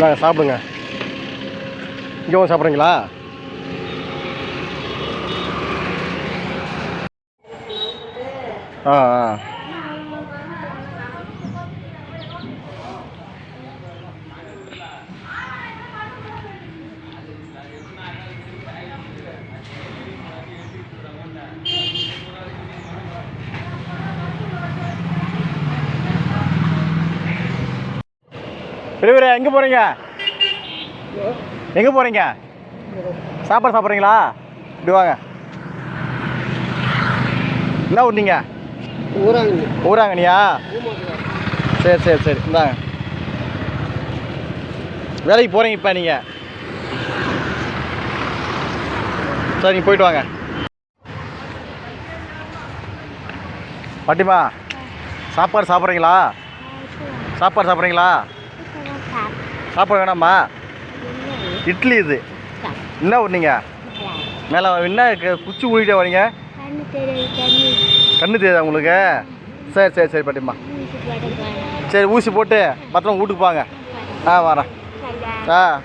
இந்தாங்க சாப்பிடுங்க. இங்கே வந்து சாப்பிட்றீங்களா? ஆ ஆ. பெரியவரே எங்கே போகிறீங்க எங்கே போகிறீங்க சாப்பாடு சாப்பிட்றீங்களா? இப்படி வாங்க. என்ன ஊர் நீங்கள் ஊராங்க ஊராங்கனியா சரி சரி சரி. இந்தாங்க. வேலைக்கு போகிறீங்க இப்போ நீங்கள் சரி நீங்கள் போயிட்டு வாங்க. பாட்டிமா சாப்பாடு சாப்பிட்றீங்களா? சாப்பாடு சாப்பிட்றீங்களா? சாப்பிட வேணாமா? இட்லி இது. என்ன பண்ணீங்க? மேலே என்ன குச்சி ஊழிட்டு வரீங்க கண்ணு தெரியுது தெரியுதா உங்களுக்கு? சரி சரி சரி பாட்டிம்மா. சரி ஊசி போட்டு பத்திரம் வீட்டுக்கு போங்க. ஆ வரேன். ஆ.